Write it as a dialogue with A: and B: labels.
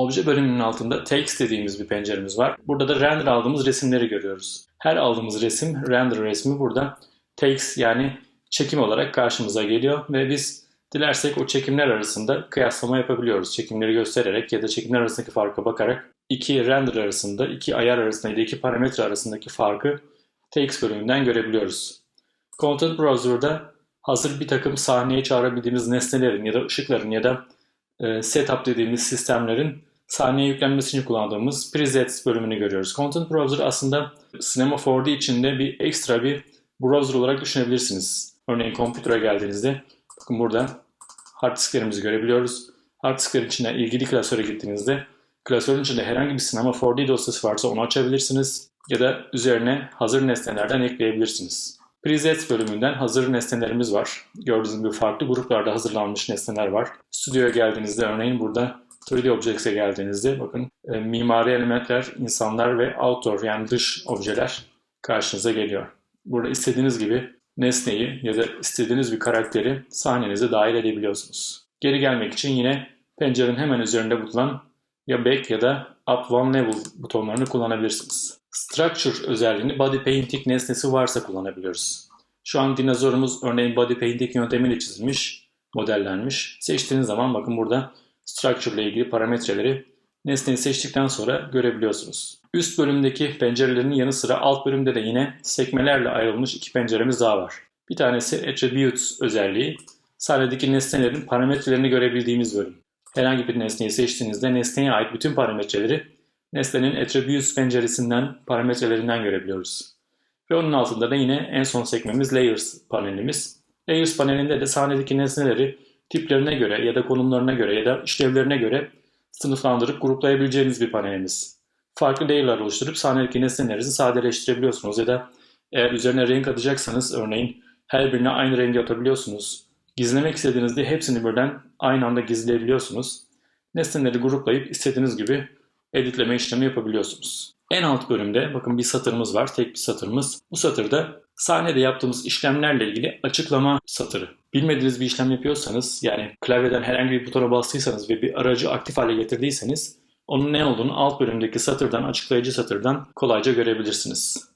A: Obje bölümünün altında text dediğimiz bir penceremiz var. Burada da render aldığımız resimleri görüyoruz. Her aldığımız resim, render resmi burada text yani çekim olarak karşımıza geliyor ve biz dilersek o çekimler arasında kıyaslama yapabiliyoruz. Çekimleri göstererek ya da çekimler arasındaki farka bakarak iki render arasında, iki ayar arasında ya da iki parametre arasındaki farkı text bölümünden görebiliyoruz. Content Browser'da hazır bir takım sahneye çağırabildiğimiz nesnelerin ya da ışıkların ya da e, setup dediğimiz sistemlerin sahneye yüklenmesi için kullandığımız presets bölümünü görüyoruz. Content Browser aslında Cinema 4D içinde bir ekstra bir browser olarak düşünebilirsiniz. Örneğin kompütere geldiğinizde bakın burada hard disklerimizi görebiliyoruz. Hard disklerin içine ilgili klasöre gittiğinizde klasörün içinde herhangi bir Cinema 4D dosyası varsa onu açabilirsiniz ya da üzerine hazır nesnelerden ekleyebilirsiniz. Presets bölümünden hazır nesnelerimiz var. Gördüğünüz gibi farklı gruplarda hazırlanmış nesneler var. Stüdyoya geldiğinizde örneğin burada 3D Objects'e geldiğinizde bakın e, mimari elementler, insanlar ve outdoor yani dış objeler karşınıza geliyor. Burada istediğiniz gibi nesneyi ya da istediğiniz bir karakteri sahnenize dahil edebiliyorsunuz. Geri gelmek için yine pencerenin hemen üzerinde bulunan ya back ya da up one level butonlarını kullanabilirsiniz. Structure özelliğini body painting nesnesi varsa kullanabiliyoruz. Şu an dinozorumuz örneğin body painting yöntemiyle çizilmiş, modellenmiş. Seçtiğiniz zaman bakın burada structure ile ilgili parametreleri nesneyi seçtikten sonra görebiliyorsunuz. Üst bölümdeki pencerelerin yanı sıra alt bölümde de yine sekmelerle ayrılmış iki penceremiz daha var. Bir tanesi Attributes özelliği, sahnedeki nesnelerin parametrelerini görebildiğimiz bölüm. Herhangi bir nesneyi seçtiğinizde nesneye ait bütün parametreleri nesnenin Attributes penceresinden, parametrelerinden görebiliyoruz. Ve onun altında da yine en son sekmemiz Layers panelimiz. Layers panelinde de sahnedeki nesneleri tiplerine göre ya da konumlarına göre ya da işlevlerine göre sınıflandırıp gruplayabileceğiniz bir panelimiz. Farklı layer'lar oluşturup sahnedeki nesnelerinizi sadeleştirebiliyorsunuz ya da eğer üzerine renk atacaksanız örneğin her birine aynı rengi atabiliyorsunuz. Gizlemek istediğinizde hepsini birden aynı anda gizleyebiliyorsunuz. Nesneleri gruplayıp istediğiniz gibi editleme işlemi yapabiliyorsunuz. En alt bölümde bakın bir satırımız var, tek bir satırımız. Bu satırda sahnede yaptığımız işlemlerle ilgili açıklama satırı. Bilmediğiniz bir işlem yapıyorsanız yani klavyeden herhangi bir butona bastıysanız ve bir aracı aktif hale getirdiyseniz onun ne olduğunu alt bölümdeki satırdan, açıklayıcı satırdan kolayca görebilirsiniz.